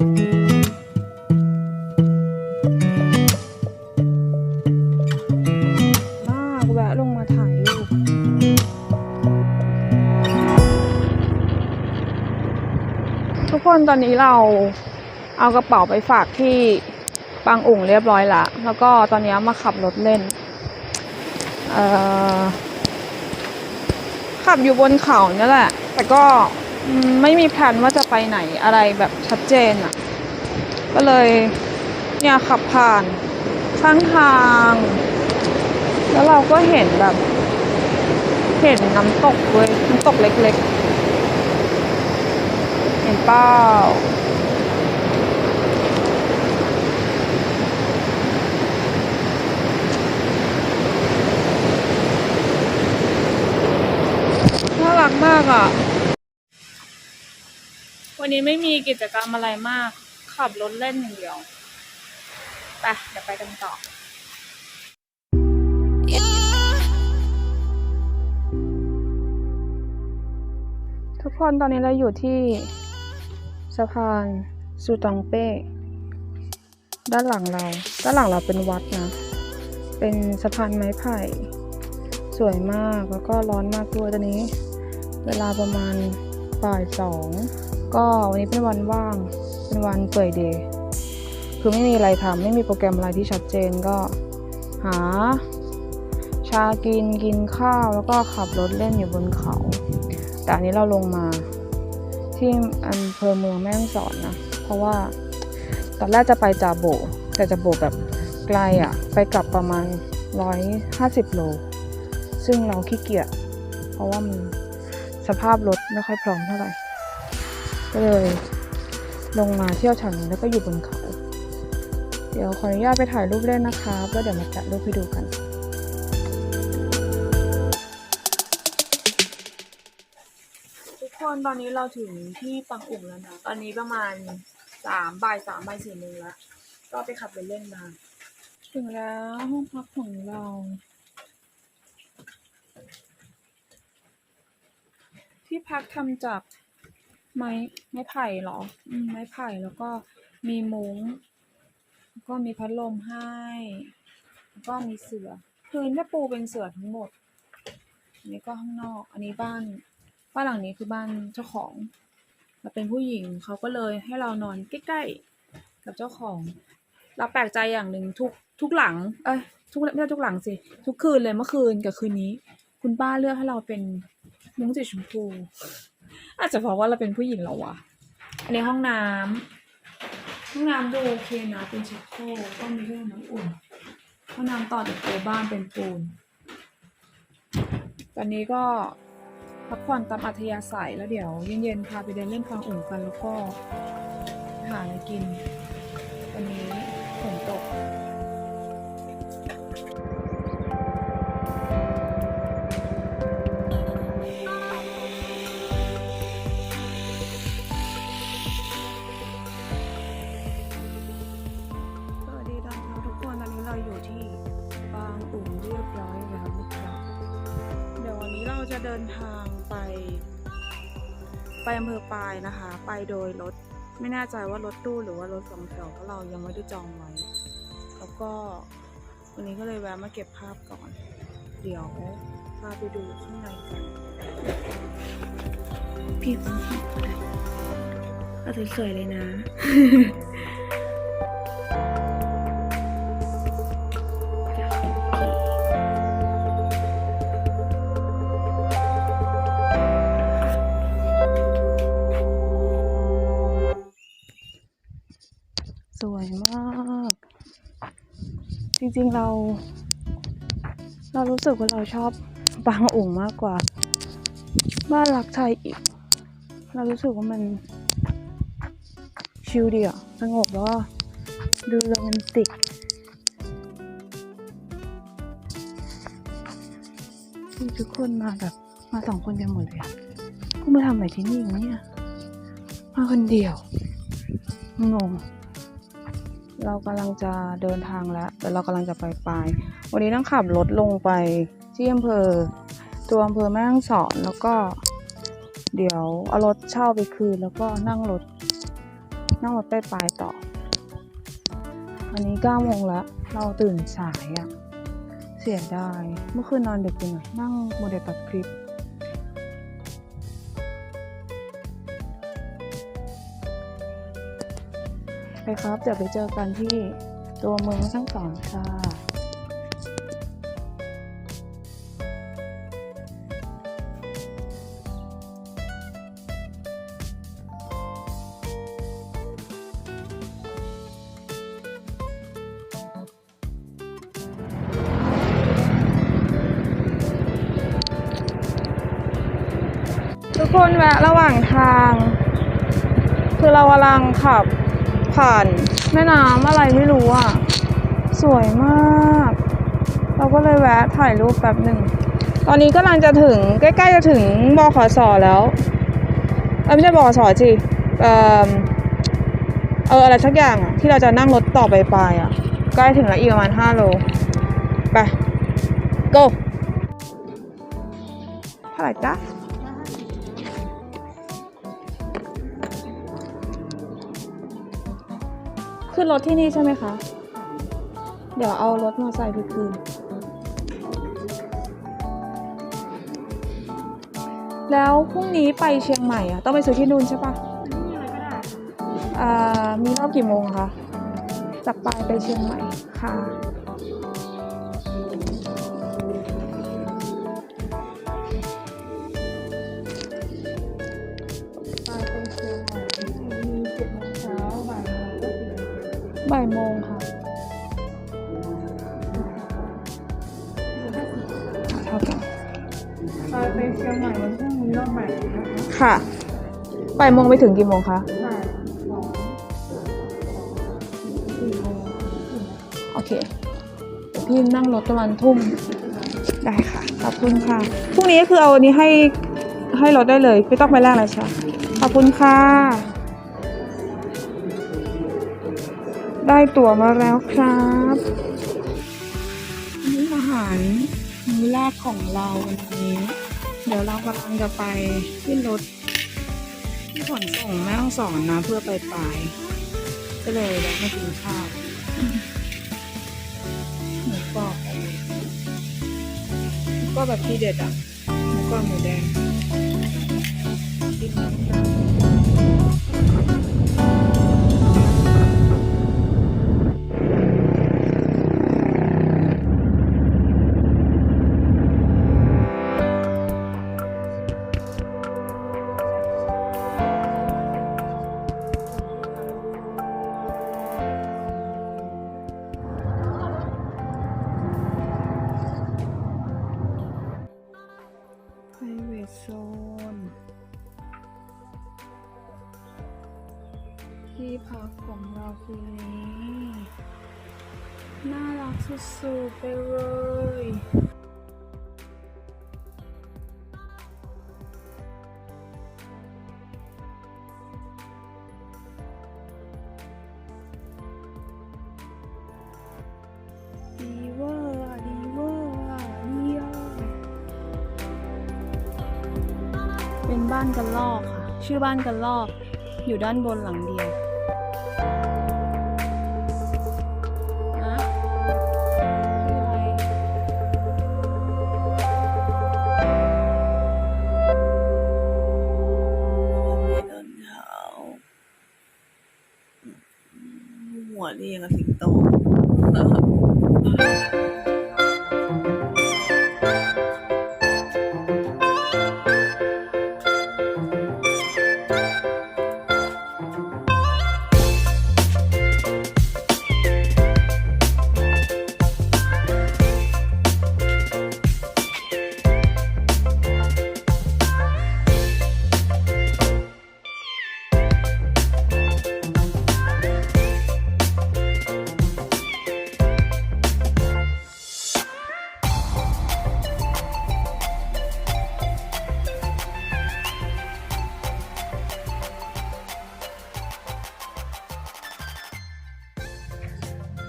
ทุกคนตอนนี้เราเอากระเป๋าไปฝากที่บางอุ่งเรียบร้อยละ แล้วก็ตอนนี้มาขับรถเล่น ขับอยู่บนเขาเนี่ยแหละ แต่ก็ ไม่มีแผนว่าจะไปไหนอะไรแบบชัดเจนอะ่ะ ก็เลยเนี่ยขับผ่านข้างทาง แล้วเราก็เห็นแบบ เห็นน้ำตกเลยน้ำตกเล็กๆ เห็นเปล่าน่ารักมากอะ วันนี้ไม่มีกิจกรรมอะไรมาก ขับรถเล่นอย่างเดียวไปเดี๋ยวไปกันต่อ ทุกคนตอนนี้เราอยู่ที่สะพานซูตองเป้ ด้านหลังเรา ด้านหลังเราเป็นวัดนะ เป็นสะพานไม้ไผ่ สวยมากแล้วก็ร้อนมากด้วยตอนนี้ เวลาประมาณบ่ายสอง ก็วันนี้เป็นวันว่าง เป็นวันเปิดเดย์คือไม่มีอะไรทำไม่มีโปรแกรมอะไรที่ชัดเจนก็หา ชากินกินข้าวแล้วก็ขับรถเล่นอยู่บนเขา แต่อันนี้เราลงมาที่อำเภอเมืองแม่ฮ่องสอนนะ เพราะว่าตอนแรกจะไปจาโบ แต่จาโบแบบไกลอะ่ะ ไปกลับประมาณ 150 โล ซึ่งเราขี้เกียจเพราะว่ามันสภาพรถไม่ค่อยพร้อมเท่าไหร่ ก็เลยลงมาเที่ยวแถวนี้แล้วก็อยู่บนเขา เดี๋ยวขออนุญาตไปถ่ายรูปเล่นนะคะแล้วเดี๋ยวมาแกะรูปให้ดูกันทุกคนตอนนี้เราถึงที่ปังอุ่มแล้วนะ ตอนนี้ประมาณสามบ่ายสามบ่ายสี่โมงแล้ว ก็ไปขับไปเล่นมา ถึงแล้วห้องพักของเรา ที่พักทำจาก ไม้ไม้ไผ่เหรอ อืม ไม้ไผ่แล้วก็มีมุ้งแล้วก็มีพัดลมให้ แล้วก็มีเสือพื้นจะปูเป็นเสือทั้งหมด อันนี้ก็ข้างนอก อันนี้บ้าน บ้านหลังนี้คือบ้านเจ้าของเราเป็นผู้หญิงเขาก็เลยให้เรานอนใกล้ๆกับเจ้าของ เราแปลกใจอย่างหนึ่งทุกทุกหลัง เอ้ยทุกไม่ใช่ทุกหลังสิ ทุกคืนเลยเมื่อคืนกับคืนนี้ คุณป้าเลือกให้เราเป็นมุ้งสีชมพู อาจจะเพราะว่าเราเป็นผู้หญิงแล้วะอันห้องน้ำห้องน้ำดูโอเคนะเป็นชักโครกก็มีเครื่องน้ำอุ่นห้องน้ำต่อจากตัวบ้านเป็นปูน ตอนนี้ก็พักผ่อนตามอัธยาศัยแล้วเดี๋ยวเย็นๆพาไปเดินเล่นฟางอุ่นกันแล้วก็หาอะไรกินวันนี้ฝนตก ไปอำเภอปายนะคะ ไปโดยรถไม่แน่ใจว่ารถตู้หรือว่ารถสองแถวเพราะเรายังไม่ได้จองไว้ แล้วก็วันนี้ก็เลยแวะมาเก็บภาพก่อน เดี๋ยวพาไปดูข้างในกันพี่ฟังก็สวยๆเลยนะ จริงๆเรา เรารู้สึกว่าเราชอบบางอุ่งมากกว่า บ้านรักไทยอีก เรารู้สึกว่ามันชิลดีอะสงบแล้วก็ดูโรแมนติกมีทุกคนมาแบบมาสองคนกันหมดเลยอะพวกมาทำอะไรที่นี่เนี่ยมาคนเดียวงง เรากำลังจะเดินทางแล้วแต่เรากำลังจะไปปลาย วันนี้ต้องขับรถลงไปที่อำเภอ ตัวอำเภอแม่ฮ่องสอนแล้วก็ เดี๋ยวเอารถเช่าไปคืนแล้วก็นั่งรถ นั่งรถไปปลายต่อ อันนี้เก้าโมงแล้ว เราตื่นสายอะเสียดาย เมื่อคืนนอนดึกไปหน่อยนั่งโมเดลตัดคลิป ครับ เดี๋ยวไปเจอกันที่ตัวเมืองทั้งสองค่ะทุกคนแวะระหว่างทาง คือเรากำลังขับ ผ่านแม่น้ำอะไรไม่รู้อะ สวยมาก เราก็เลยแวะถ่ายรูปแป๊บหนึ่ง ตอนนี้กำลังจะถึงใกล้ๆจะถึงบขสแล้วไม่ใช่บขสสิเออเอออะไรสักอย่างที่เราจะนั่งรถต่อไปปลายอะใกล้ถึงแล้วอีกประมาณ5โล ไป go เท่าไหร่จ๊ะ ขึ้นรถที่นี่ใช่ไหมคะ เดี๋ยวเอารถมอเตอร์ไซค์ไปคืน แล้วพรุ่งนี้ไปเชียงใหม่อะต้องไปซื้อที่นู่นใช่ปะอ่ามีรอบกี่โมงอะคะ จากปลายไปเชียงใหม่ค่ะ บ่ายโมงค่ะเท่ากันไปไปเชียงใหม่วันพรุ่งนี้รอบบ่ายนะคะค่ะบ่ายโมงไปถึงกี่โมงคะบ่ายสองสี่โมงโอเคเดี๋ยวพี่นั่งรถประมาณทุ่ม ได้ค่ะ ขอบคุณค่ะ พรุ่งนี้ก็คือเอาอันนี้ให้ให้รถได้เลย ไม่ต้องไปแลกอะไรใช่ขอบคุณค่ะ ได้ตั๋วมาแล้วครับนนี้อาหารมื้อแรกของเราวันนี้ เดี๋ยวเรากำลังจะไปขึ้นรถที่ขนส่งแม่ฮ่องสอนนะ เพื่อไปปลายก็เลยแวะมากินข้าวหมูกรอบกรอบแบบที่เด็ดอะหมูกรอบหมูแดง น่ารักสุดๆไปเลยดีเวอร์อะดีเวอร์อะดีอะเป็นบ้านกันลอกค่ะ ชื่อบ้านกันลอก อยู่ด้านบนหลังเดียว หัวนี่ยั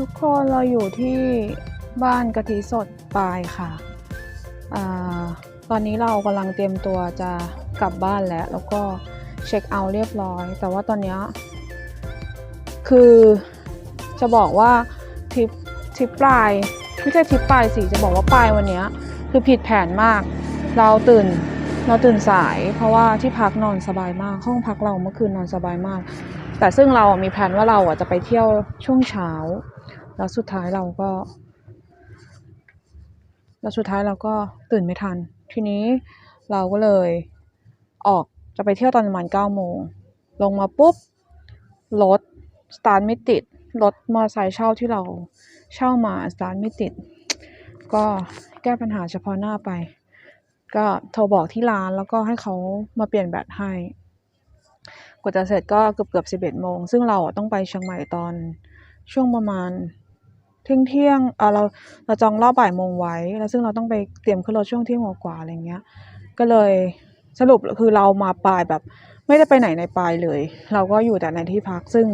ทุกคนเราอยู่ที่บ้านกะทิสดปลายค่ะอาตอนนี้เรากำลังเตรียมตัวจะกลับบ้านแล้ว แล้วก็เช็คเอาท์เรียบร้อย แต่ว่าตอนนี้คือจะบอกว่าทริปทริปปลายไม่ใช่ทริปปลายสิจะบอกว่าปลายวันนี้คือผิดแผนมาก เราตื่นเราตื่นสาย เพราะว่าที่พักนอนสบายมากห้องพักเราเมื่อคืนนอนสบายมาก แต่ซึ่งเรามีแผนว่าเราอะจะไปเที่ยวช่วงเช้า แล้วสุดท้ายเราก็ แล้วสุดท้ายเราก็ตื่นไม่ทัน ทีนี้เราก็เลยออกจะไปเที่ยวตอนประมาณเก้าโมง ลงมาปุ๊บ รถสตาร์ทไม่ติด รถมอเตอร์ไซค์เช่าที่เราเช่ามาสตาร์ทไม่ติด ก็แก้ปัญหาเฉพาะหน้าไป ก็โทรบอกที่ร้านแล้วก็ให้เขามาเปลี่ยนแบตให้ กว่าจะเสร็จก็เกือบเกือบสิบเอ็ดโมง ซึ่งเราต้องไปเชียงใหม่ตอนช่วงประมาณ เที่ยงเที่ยงเออเราเราจองรอบบ่ายโมงไว้ แล้วซึ่งเราต้องไปเตรียมขึ้นรถช่วงเที่ยงกว่าอะไรเงี้ย ก็เลยสรุปคือเรามาปลายแบบ ไม่ได้ไปไหนในปลายเลย เราก็อยู่แต่ในที่พักซึ่ง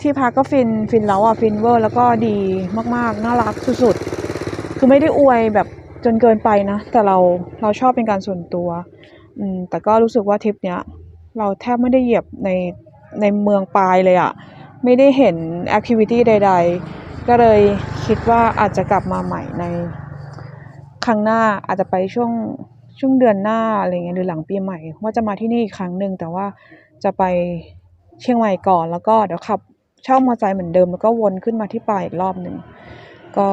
ที่พักก็ฟินฟินแล้วอะฟินเวอร์ แล้วก็ดีมากๆ น่ารักสุดๆ คือไม่ได้อวยแบบจนเกินไปนะ แต่เราเราชอบเป็นการส่วนตัว อืมแต่ก็รู้สึกว่าทริปเนี้ย เราแทบไม่ได้เหยียบในในเมืองปลายเลยอะ ไม่ได้เห็นแอคทิวิตี้ใด ๆ ก็เลยคิดว่าอาจจะกลับมาใหม่ในครั้งหน้าอาจจะไปช่วงช่วงเดือนหน้าอะไรเงี้ยหรือหลังปีใหม่ ว่าจะมาที่นี่อีกครั้งหนึ่งแต่ว่าจะไปเชียงใหม่ก่อนแล้วก็เดี๋ยวขับเช่ามอเตอร์ไซค์เหมือนเดิมแล้วก็วนขึ้นมาที่ปลาอีกรอบหนึ่งก็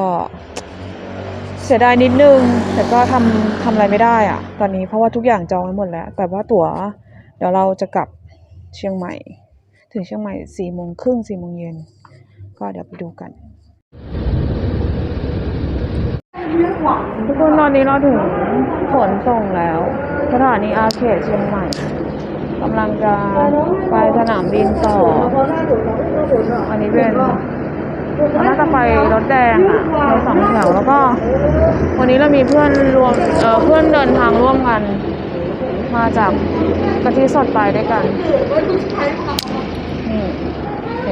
เสียดายนิดนึง แต่ก็ทำทำอะไรไม่ได้อะตอนนี้เพราะว่าทุกอย่างจองไว้หมดแล้ว แต่ว่าตั๋วเดี๋ยวเราจะกลับเชียงใหม่ ถึงเชียงใหม่สี่โมงครึ่งสี่โมงเย็นก็เดี๋ยวไปดูกัน ทุกคนตอนนี้เราถึงขนส่งแล้ว สถานีอาเขตเชียงใหม่กำลังจะไปสนามบินต่อ อันนี้เป็นน่าจะไปรถแดงอะในสองแถวแล้วก็ วันนี้เรามีเพื่อนรวมเออเพื่อนเดินทางร่วมกัน มาจากกะทิสดไปด้วยกันนี่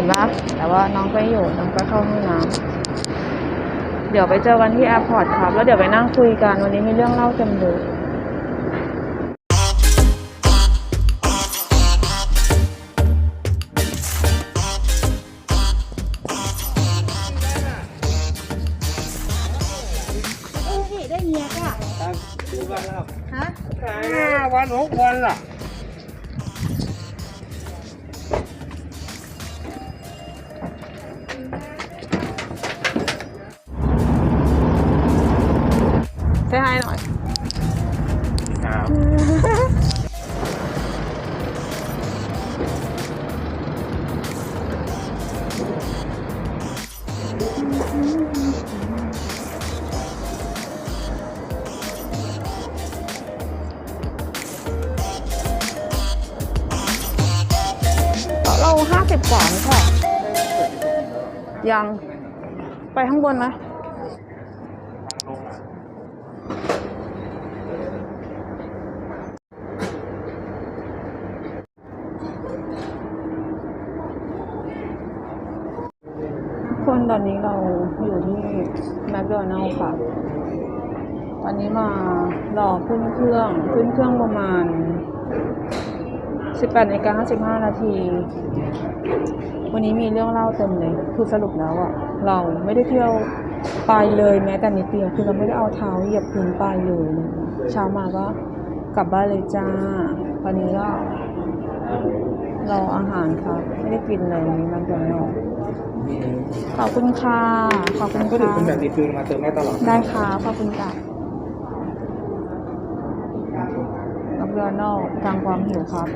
นปะแต่ว่าน้องไปอยู่น้องไปเข้าห้องน้ำเดี๋ยวไปเจอกันที่แอร์พอร์ตครับ แล้วเดี๋ยวไปนั่งคุยกันวันนี้มีเรื่องเล่าเต็มเลยห้าวันหกวันล่ะ ยัง ไปข้างบนไหมคนตอนนี้เราอยู่ที่แมคโดนัลล์ค่ะ ตอนนี้มารอขึ้นเครื่อง ขึ้นเครื่องประมาณ 18นาฬิกา55นาที วันนี้มีเรื่องเล่าเต็มเลย คือสรุปแล้วอะเราไม่ได้เที่ยวปลายเลยแม้แต่นิดเดียวคือเราไม่ได้เอาเท้าเหยียบพื้นปลายเลยนะเช้ามาก็กลับบ้านเลยจ้าวันนี้ก็รออาหารครับ ไม่ได้กินเลยวันนี้มันจะนอกขอบคุณค่ะ ขอบคุณก็ถึงค่ะคุณแบบรีฟิลมาเติมได้ตลอด ได้ค่ะขอบคุณค่ะกับเรือนอกทางความหิวครับ